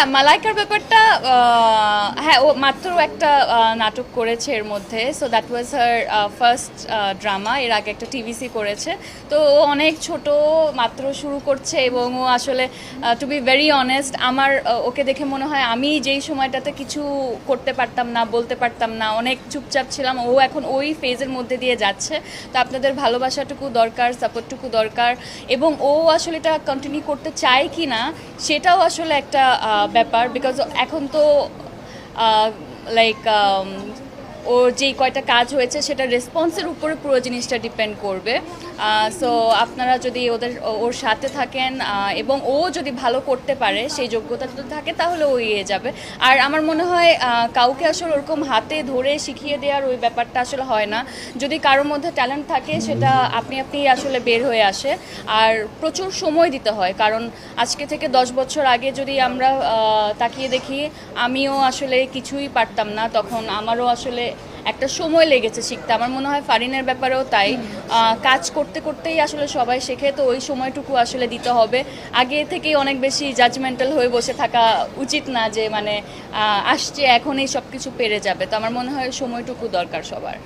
হ্যাঁ মালাইকার ব্যাপারটা হ্যাঁ ও মাত্র একটা নাটক করেছে এর মধ্যে। So that was her first drama এর আগে একটা টিভিসি করেছে। তো ও অনেক ছোট, মাত্র শুরু করছে এবং ও আসলে টু বি ভেরি অনেস্ট আমার ওকে দেখে মনে হয় আমি যেই সময়টাতে কিছু করতে পারতাম না, বলতে পারতাম না, অনেক চুপচাপ ছিলাম। ও এখন ওই ফেজের মধ্যে দিয়ে যাচ্ছে। তো আপনাদের ভালোবাসাটুকু দরকার সাপোর্টটুকু দরকার। এবং ও আসলে এটা কন্টিনিউ করতে চায় কি না, সেটাও আসলে একটা ব্যাপার বিকজ এখন তো লাইক ওর যেই কয়টা কাজ হয়েছে, সেটা রেসপন্সের উপরে পুরো জিনিসটা ডিপেন্ড করবে। সো আপনারা যদি ওদের, ওর সাথে থাকেন এবং ও যদি ভালো করতে পারে, সেই যোগ্যতা যদি থাকে, তাহলে ও এগিয়ে যাবে। আর আমার মনে হয় কাউকে আসলে ওরকম হাতে ধরে শিখিয়ে দেওয়ার ওই ব্যাপারটা আসলে হয় না। যদি কারোর মধ্যে ট্যালেন্ট থাকে, সেটা আপনি আপনি আসলে বের হয়ে আসে। আর প্রচুর সময় দিতে হয়, কারণ আজকে থেকে দশ বছর আগে যদি আমরা তাকিয়ে দেখি, আমিও আসলে কিছুই পারতাম না, তখন আমারও আসলে একটা সময় লেগেছে শিখতে। আমার মনে হয় ফারিনের ব্যাপারেও তাই। কাজ করতে করতেই আসলে সবাই শেখে তো ওই সময়টুকু আসলে দিতে হবে। আগে থেকেই অনেক বেশি জাজমেন্টাল হয়ে বসে থাকা উচিত না যে মানে আসছে এখনই সব কিছু পেরে যাবে। তো আমার মনে হয় সময়টুকু দরকার সবার।